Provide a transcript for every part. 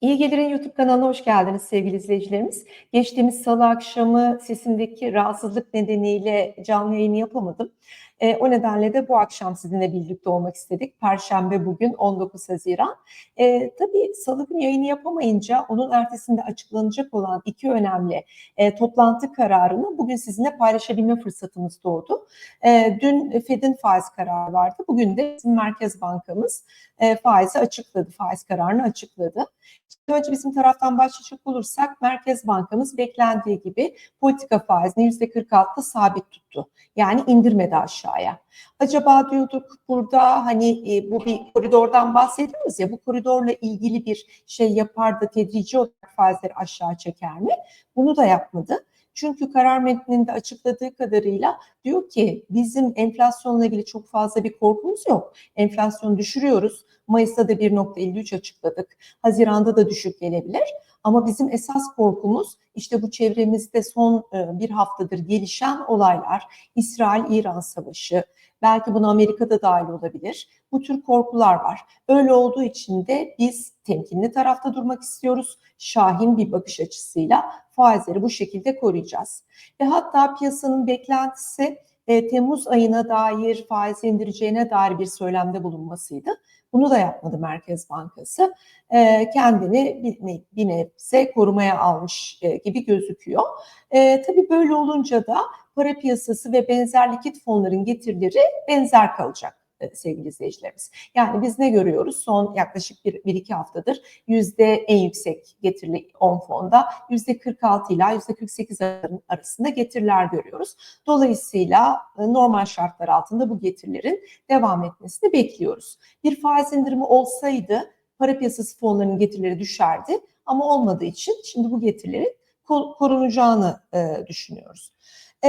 İyi Gelir'in YouTube kanalına hoş geldiniz sevgili izleyicilerimiz. Geçtiğimiz salı akşamı sesimdeki rahatsızlık nedeniyle canlı yayını yapamadım. E, o nedenle de bu akşam sizinle birlikte olmak istedik. Perşembe bugün 19 Haziran. E, tabii salı günü yayını yapamayınca onun ertesinde açıklanacak olan iki önemli e, toplantı kararını bugün sizinle paylaşabilme fırsatımız doğdu. E, dün Fed'in faiz kararı vardı. Bugün de bizim Merkez Bankamız e, faizi açıkladı, faiz kararını açıkladı. Şimdi önce bizim taraftan başlayacak olursak Merkez Bankamız beklendiği gibi politika faizini %46'da sabit tuttu. Yani indirmedi aşağıya. Acaba diyorduk burada hani e, bu bir koridordan bahsediyoruz ya bu koridorla ilgili bir şey yapar da tedrici olarak faizleri aşağı çeker mi? Bunu da yapmadı. Çünkü karar metninde açıkladığı kadarıyla diyor ki bizim enflasyonla ilgili çok fazla bir korkumuz yok. Enflasyonu düşürüyoruz. Mayıs'ta da 1.53 açıkladık. Haziranda da düşük gelebilir. Ama bizim esas korkumuz işte bu çevremizde son e, bir haftadır gelişen olaylar, İsrail-İran savaşı, belki buna Amerika'da dahil olabilir. Bu tür korkular var. Öyle olduğu için de biz temkinli tarafta durmak istiyoruz. Şahin bir bakış açısıyla faizleri bu şekilde koruyacağız. Ve hatta piyasanın beklentisi e, Temmuz ayına dair faiz indireceğine dair bir söylemde bulunmasıydı. Bunu da yapmadı Merkez Bankası. E, kendini bir, bir nebze korumaya almış e, gibi gözüküyor. E, tabii böyle olunca da para piyasası ve benzer likit fonların getirileri benzer kalacak. E, sevgili izleyicilerimiz. Yani biz ne görüyoruz? Son yaklaşık bir, bir iki haftadır yüzde en yüksek getirili 10 fonda yüzde 46 ila yüzde 48 arasında getiriler görüyoruz. Dolayısıyla e, normal şartlar altında bu getirilerin devam etmesini bekliyoruz. Bir faiz indirimi olsaydı para piyasası fonlarının getirileri düşerdi ama olmadığı için şimdi bu getirilerin korunacağını e, düşünüyoruz. E,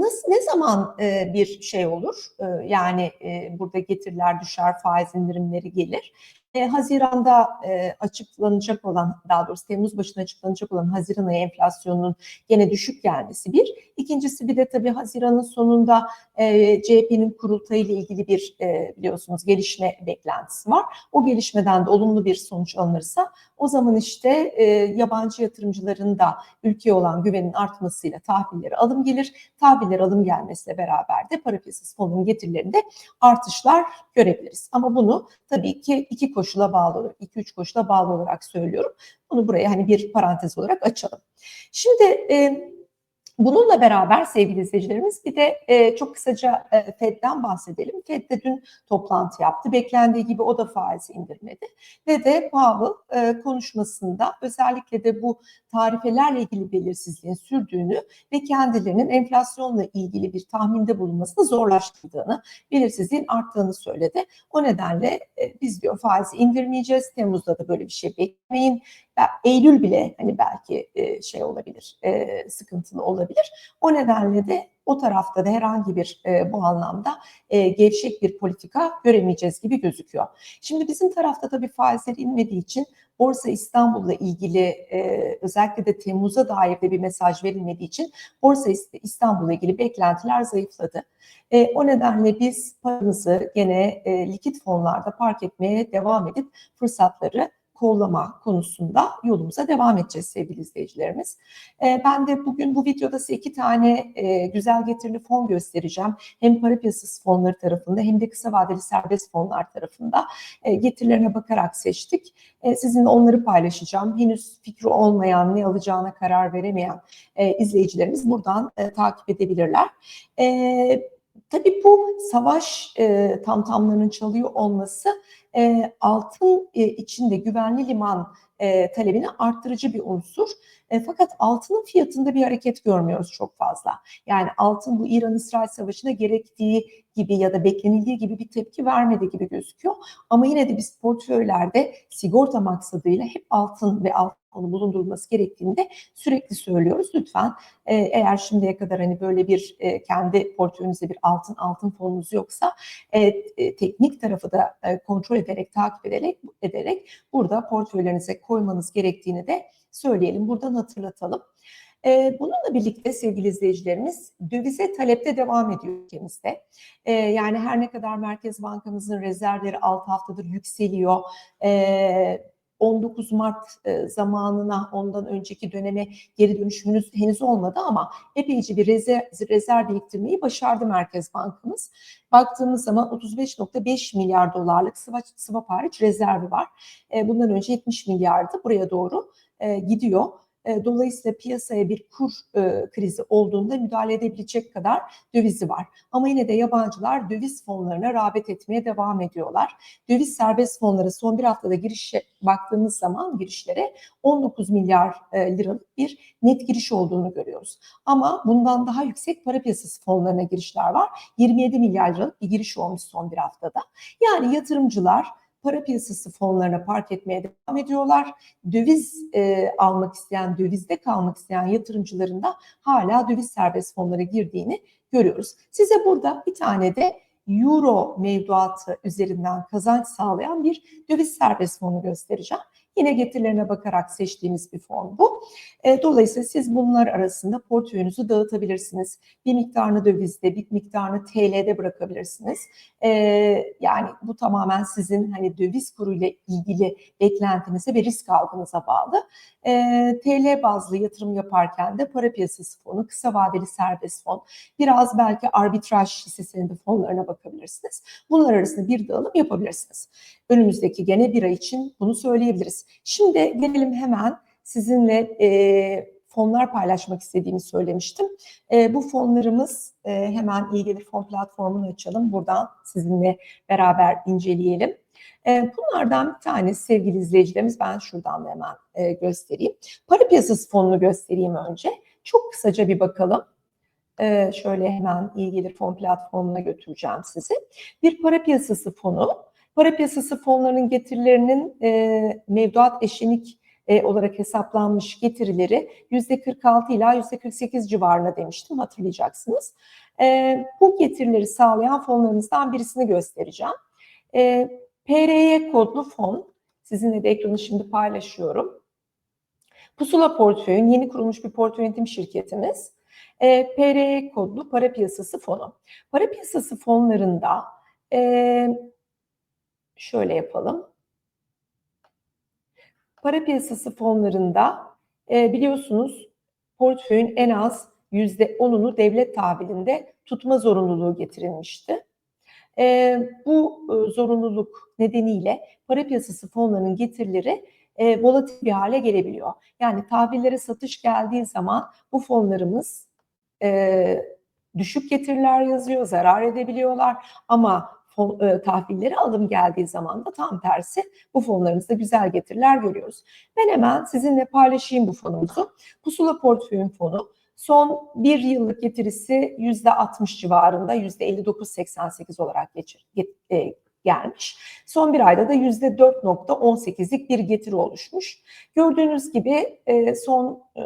nasıl ne zaman e, bir şey olur? E, yani e, burada getiriler düşer, faiz indirimleri gelir. E, Haziran'da e, açıklanacak olan, daha doğrusu Temmuz başına açıklanacak olan Haziran ayı enflasyonunun gene düşük gelmesi bir. İkincisi bir de tabii Haziran'ın sonunda e, CHP'nin kurultayı ile ilgili bir e, biliyorsunuz gelişme beklentisi var. O gelişmeden de olumlu bir sonuç alınırsa o zaman işte e, yabancı yatırımcıların da ülkeye olan güvenin artmasıyla tahvilleri alım gelir. Tahviller alım gelmesiyle beraber de para piyasası fonunun getirilerinde artışlar görebiliriz. Ama bunu tabii ki iki koşula bağlı olarak, iki üç koşula bağlı olarak söylüyorum. Bunu buraya hani bir parantez olarak açalım. Şimdi e, Bununla beraber sevgili izleyicilerimiz bir de e, çok kısaca e, Fed'den bahsedelim. Fed de dün toplantı yaptı. Beklendiği gibi o da faizi indirmedi. Ve de Powell e, konuşmasında özellikle de bu tarifelerle ilgili belirsizliğin sürdüğünü ve kendilerinin enflasyonla ilgili bir tahminde bulunmasını zorlaştırdığını, belirsizliğin arttığını söyledi. O nedenle e, biz diyor faizi indirmeyeceğiz. Temmuz'da da böyle bir şey beklemeyin. Eylül bile hani belki e, şey olabilir, e, sıkıntılı olabilir. O nedenle de o tarafta da herhangi bir e, bu anlamda e, gevşek bir politika göremeyeceğiz gibi gözüküyor. Şimdi bizim tarafta tabii faizler inmediği için Borsa İstanbul'la ilgili e, özellikle de Temmuz'a dair de bir mesaj verilmediği için Borsa İstanbul'la ilgili beklentiler zayıfladı. E, o nedenle biz paramızı gene e, likit fonlarda park etmeye devam edip fırsatları kollama konusunda yolumuza devam edeceğiz sevgili izleyicilerimiz. E, ben de bugün bu videoda size iki tane e, güzel getirili fon göstereceğim. Hem para piyasası fonları tarafında hem de kısa vadeli serbest fonlar tarafında e, getirilerine bakarak seçtik. E, sizinle onları paylaşacağım. Henüz fikri olmayan, ne alacağına karar veremeyen e, izleyicilerimiz buradan e, takip edebilirler. E, Tabii bu savaş e, tamtamlarının çalıyor olması e, altın e, içinde güvenli liman e, talebini arttırıcı bir unsur. E, fakat altının fiyatında bir hareket görmüyoruz çok fazla. Yani altın bu İran-İsrail savaşına gerektiği gibi ya da beklenildiği gibi bir tepki vermedi gibi gözüküyor. Ama yine de biz portföylerde sigorta maksadıyla hep altın ve altın onu bulundurulması gerektiğini sürekli söylüyoruz. Lütfen e, eğer şimdiye kadar hani böyle bir e, kendi portföyünüzde bir altın altın fonunuz yoksa e, e, teknik tarafı da e, kontrol ederek takip ederek ederek burada portföylerinize koymanız gerektiğini de söyleyelim. Buradan hatırlatalım. E, bununla birlikte sevgili izleyicilerimiz dövize talepte devam ediyor ülkemizde. E, yani her ne kadar Merkez Bankamızın rezervleri 6 haftadır yükseliyor. E, 19 Mart e, zamanına ondan önceki döneme geri dönüşümünüz henüz olmadı ama epeyce bir rezerv, rezerv biriktirmeyi başardı Merkez Bankamız. Baktığımız zaman 35.5 milyar dolarlık swap, swap hariç rezervi var. E, bundan önce 70 milyardı buraya doğru e, gidiyor. E, dolayısıyla piyasaya bir kur e, krizi olduğunda müdahale edebilecek kadar dövizi var. Ama yine de yabancılar döviz fonlarına rağbet etmeye devam ediyorlar. Döviz serbest fonları son bir haftada girişe baktığımız zaman girişlere 19 milyar e, liralık bir net giriş olduğunu görüyoruz. Ama bundan daha yüksek para piyasası fonlarına girişler var. 27 milyar liralık bir giriş olmuş son bir haftada. Yani yatırımcılar para piyasası fonlarına park etmeye devam ediyorlar. Döviz e, almak isteyen, dövizde kalmak isteyen yatırımcıların da hala döviz serbest fonlara girdiğini görüyoruz. Size burada bir tane de Euro mevduatı üzerinden kazanç sağlayan bir döviz serbest fonu göstereceğim. Yine getirilerine bakarak seçtiğimiz bir fon bu. E, dolayısıyla siz bunlar arasında portföyünüzü dağıtabilirsiniz. Bir miktarını dövizde, bir miktarını TL'de bırakabilirsiniz. E, yani bu tamamen sizin hani döviz kuruyla ilgili beklentinize ve risk algınıza bağlı. E, TL bazlı yatırım yaparken de para piyasası fonu, kısa vadeli serbest fon, biraz belki arbitraj hisse senedi fonlarına bakabilirsiniz. Bunlar arasında bir dağılım yapabilirsiniz. Önümüzdeki gene bir ay için bunu söyleyebiliriz. Şimdi gelelim hemen sizinle e, fonlar paylaşmak istediğimi söylemiştim. E, bu fonlarımız e, hemen iyi gelir fon platformunu açalım. Buradan sizinle beraber inceleyelim. E, bunlardan bir tanesi sevgili izleyicilerimiz ben şuradan da hemen e, göstereyim. Para piyasası fonunu göstereyim önce. Çok kısaca bir bakalım. Ee, şöyle hemen iyi gelir fon platformuna götüreceğim sizi. Bir para piyasası fonu Para piyasası fonlarının getirilerinin e, mevduat eşenik e, olarak hesaplanmış getirileri %46 ila %48 civarına demiştim hatırlayacaksınız. E, bu getirileri sağlayan fonlarımızdan birisini göstereceğim. E, PRY kodlu fon, sizinle de ekranı şimdi paylaşıyorum. Pusula Portföy'ün yeni kurulmuş bir portföy yönetim şirketimiz. E, PRY kodlu para piyasası fonu. Para piyasası fonlarında e, şöyle yapalım. Para piyasası fonlarında e, biliyorsunuz portföyün en az %10'unu devlet tahvilinde tutma zorunluluğu getirilmişti. E, bu e, zorunluluk nedeniyle para piyasası fonlarının getirileri e, volatil bir hale gelebiliyor. Yani tahvillere satış geldiği zaman bu fonlarımız e, düşük getiriler yazıyor, zarar edebiliyorlar ama tahvilleri alım geldiği zaman da tam tersi bu fonlarımızda güzel getiriler görüyoruz. Ben hemen sizinle paylaşayım bu fonumuzu. Pusula Portföyün fonu son bir yıllık getirisi %60 civarında %59.88 olarak geçir, get, e, gelmiş. Son bir ayda da %4.18'lik bir getiri oluşmuş. Gördüğünüz gibi e, son e,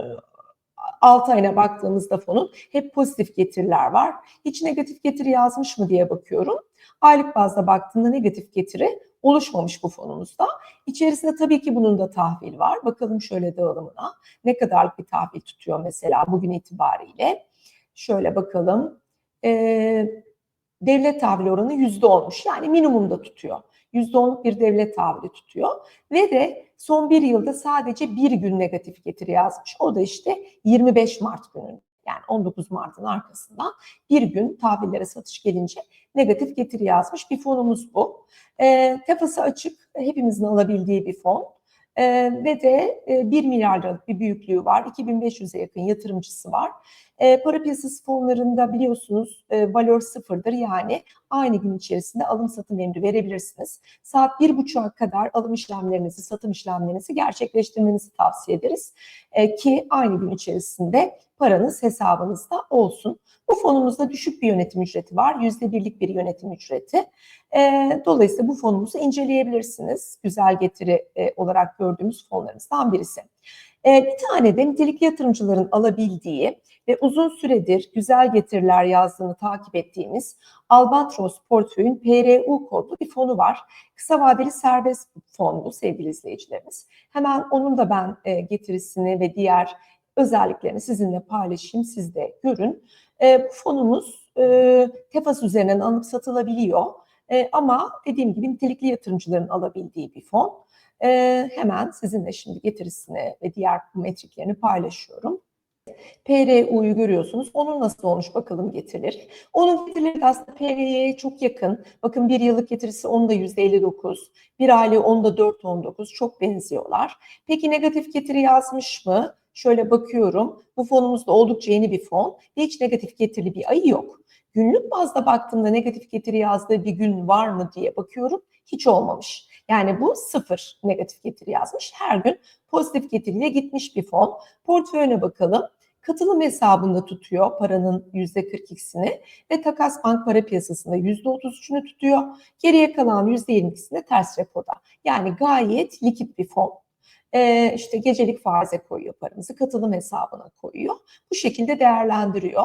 6 ayına baktığımızda fonun hep pozitif getiriler var. Hiç negatif getiri yazmış mı diye bakıyorum. Aylık bazda baktığında negatif getiri oluşmamış bu fonumuzda. İçerisinde tabii ki bunun da tahvil var. Bakalım şöyle dağılımına. Ne kadarlık bir tahvil tutuyor mesela bugün itibariyle. Şöyle bakalım. Ee, devlet tahvil oranı yüzde olmuş. Yani minimumda tutuyor. %10'luk bir devlet tahvili tutuyor. Ve de son bir yılda sadece bir gün negatif getiri yazmış. O da işte 25 Mart günü. Yani 19 Mart'ın arkasından bir gün tahvillere satış gelince negatif getiri yazmış bir fonumuz bu. E, tefası açık, hepimizin alabildiği bir fon. E, ve de e, 1 milyar liralık bir büyüklüğü var. 2500'e yakın yatırımcısı var. E, para piyasası fonlarında biliyorsunuz e, valör sıfırdır. Yani aynı gün içerisinde alım satım emri verebilirsiniz. Saat bir buçuğa kadar alım işlemlerinizi, satım işlemlerinizi gerçekleştirmenizi tavsiye ederiz. E, ki aynı gün içerisinde paranız hesabınızda olsun. Bu fonumuzda düşük bir yönetim ücreti var. Yüzde birlik bir yönetim ücreti. E, dolayısıyla bu fonumuzu inceleyebilirsiniz. Güzel getiri e, olarak gördüğümüz fonlarımızdan birisi. E, bir tane de nitelikli yatırımcıların alabildiği ve uzun süredir güzel getiriler yazdığını takip ettiğimiz Albatros portföyün PRU kodlu bir fonu var. Kısa vadeli serbest fon bu sevgili izleyicilerimiz. Hemen onun da ben e, getirisini ve diğer özelliklerini sizinle paylaşayım, siz de görün. E, bu fonumuz e, Tefas üzerinden alıp satılabiliyor. E, ama dediğim gibi nitelikli yatırımcıların alabildiği bir fon. Ee, hemen sizinle şimdi getirisini ve diğer metriklerini paylaşıyorum. PRU'yu görüyorsunuz. Onun nasıl olmuş bakalım getirilir. Onun getirileri aslında PR'ye çok yakın. Bakın bir yıllık getirisi onda %59. Bir aylığı onda 4.19. Çok benziyorlar. Peki negatif getiri yazmış mı? Şöyle bakıyorum. Bu fonumuz da oldukça yeni bir fon. Hiç negatif getirili bir ayı yok. Günlük bazda baktığımda negatif getiri yazdığı bir gün var mı diye bakıyorum. Hiç olmamış. Yani bu sıfır negatif getiri yazmış. Her gün pozitif getiriyle gitmiş bir fon. Portföyüne bakalım. Katılım hesabında tutuyor paranın %42'sini ve takas bank para piyasasında %33'ünü tutuyor. Geriye kalan %22'sini ters repoda. Yani gayet likit bir fon. Ee, işte gecelik faize koyuyor paramızı, katılım hesabına koyuyor. Bu şekilde değerlendiriyor.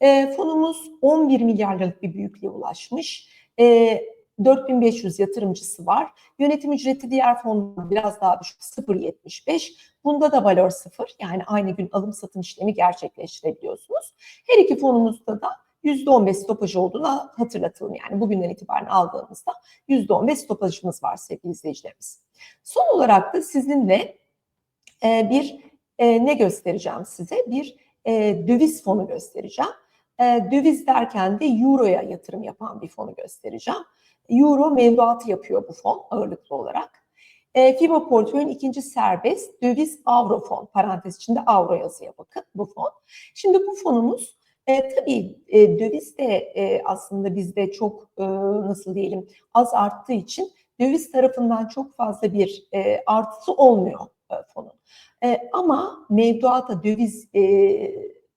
E, fonumuz 11 milyar liralık bir büyüklüğe ulaşmış. E, 4500 yatırımcısı var. Yönetim ücreti diğer fondan biraz daha düşük 0.75. Bunda da valor 0 yani aynı gün alım satım işlemi gerçekleştirebiliyorsunuz. Her iki fonumuzda da %15 stopaj olduğunu hatırlatalım. Yani bugünden itibaren aldığımızda %15 stopajımız var sevgili izleyicilerimiz. Son olarak da sizinle e, bir e, ne göstereceğim size? Bir e, döviz fonu göstereceğim. Döviz derken de Euro'ya yatırım yapan bir fonu göstereceğim. Euro mevduatı yapıyor bu fon ağırlıklı olarak. E, FIBA portföyün ikinci serbest döviz avro fon parantez içinde avro yazıya bakın bu fon. Şimdi bu fonumuz e, tabii e, döviz de e, aslında bizde çok e, nasıl diyelim az arttığı için döviz tarafından çok fazla bir e, artısı olmuyor e, fonun. E, ama mevduata döviz e,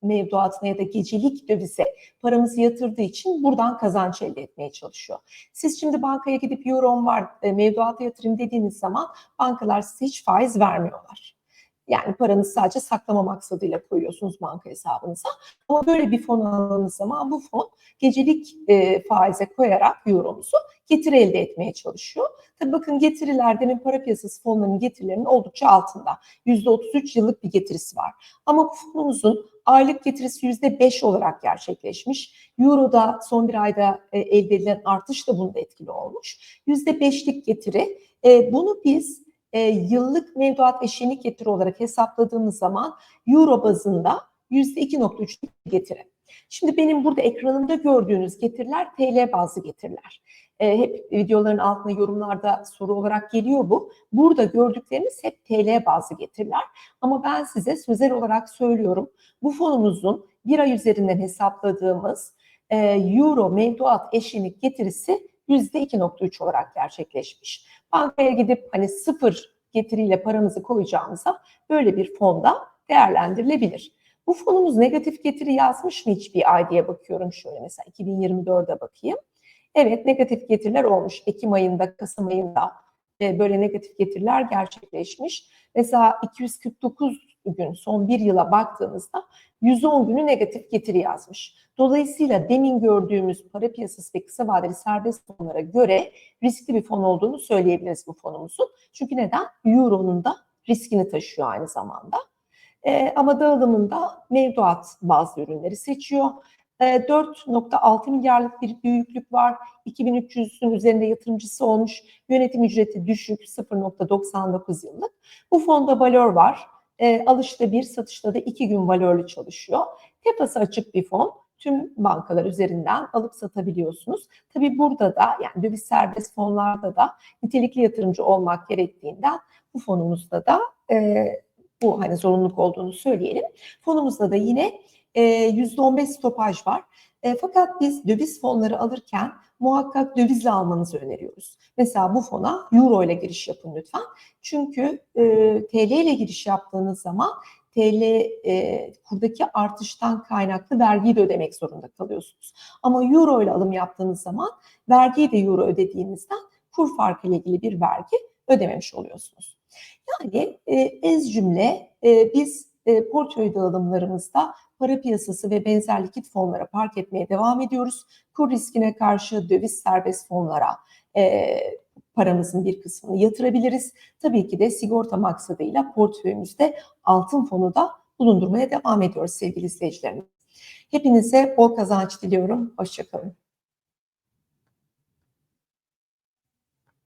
mevduatına ya da gecelik dövize paramızı yatırdığı için buradan kazanç elde etmeye çalışıyor. Siz şimdi bankaya gidip euron var e, mevduata yatırım dediğiniz zaman bankalar size hiç faiz vermiyorlar. Yani paranızı sadece saklama maksadıyla koyuyorsunuz banka hesabınıza. Ama böyle bir fon aldığınız zaman bu fon gecelik e, faize koyarak euromuzu getiri elde etmeye çalışıyor. Tabii bakın getiriler demin para piyasası fonlarının getirilerinin oldukça altında. %33 yıllık bir getirisi var. Ama bu fonumuzun aylık getirisi %5 olarak gerçekleşmiş. Euro'da son bir ayda e, elde edilen artış da bunda etkili olmuş. %5'lik getiri. E, bunu biz e, yıllık mevduat eşeğini getiri olarak hesapladığımız zaman Euro bazında %2.3'lük getiri. Şimdi benim burada ekranımda gördüğünüz getiriler TL bazlı getiriler. E, hep videoların altına yorumlarda soru olarak geliyor bu. Burada gördükleriniz hep TL bazlı getiriler. Ama ben size sözel olarak söylüyorum. Bu fonumuzun bir ay üzerinden hesapladığımız e, Euro mevduat eşinik getirisi %2.3 olarak gerçekleşmiş. Bankaya gidip hani sıfır getiriyle paramızı koyacağımıza böyle bir fonda değerlendirilebilir. Bu fonumuz negatif getiri yazmış mı hiçbir ay diye bakıyorum şöyle mesela 2024'e bakayım. Evet negatif getiriler olmuş. Ekim ayında, Kasım ayında e, böyle negatif getiriler gerçekleşmiş. Mesela 249 gün son bir yıla baktığımızda 110 günü negatif getiri yazmış. Dolayısıyla demin gördüğümüz para piyasası ve kısa vadeli serbest fonlara göre riskli bir fon olduğunu söyleyebiliriz bu fonumuzun. Çünkü neden? Euro'nun da riskini taşıyor aynı zamanda. E, ama dağılımında mevduat bazı ürünleri seçiyor. 4.6 ee, milyarlık bir büyüklük var. 2300'ün üzerinde yatırımcısı olmuş. Yönetim ücreti düşük 0.99 yıllık. Bu fonda valör var. E, alışta bir, satışta da iki gün valörlü çalışıyor. Tepası açık bir fon. Tüm bankalar üzerinden alıp satabiliyorsunuz. Tabii burada da yani döviz serbest fonlarda da nitelikli yatırımcı olmak gerektiğinden bu fonumuzda da e, bu hani zorunluluk olduğunu söyleyelim. Fonumuzda da yine %15 stopaj var. E, fakat biz döviz fonları alırken muhakkak dövizle almanızı öneriyoruz. Mesela bu fona euro ile giriş yapın lütfen. Çünkü e, TL ile giriş yaptığınız zaman TL e, kurdaki artıştan kaynaklı vergiyi de ödemek zorunda kalıyorsunuz. Ama euro ile alım yaptığınız zaman vergiyi de euro ödediğinizden kur farkı ile ilgili bir vergi ödememiş oluyorsunuz. Yani e, ez cümle e, biz e, portföy dağılımlarımızda para piyasası ve benzer likit fonlara park etmeye devam ediyoruz. Kur riskine karşı döviz serbest fonlara e, paramızın bir kısmını yatırabiliriz. Tabii ki de sigorta maksadıyla portföyümüzde altın fonu da bulundurmaya devam ediyoruz sevgili izleyicilerimiz. Hepinize bol kazanç diliyorum. Hoşçakalın.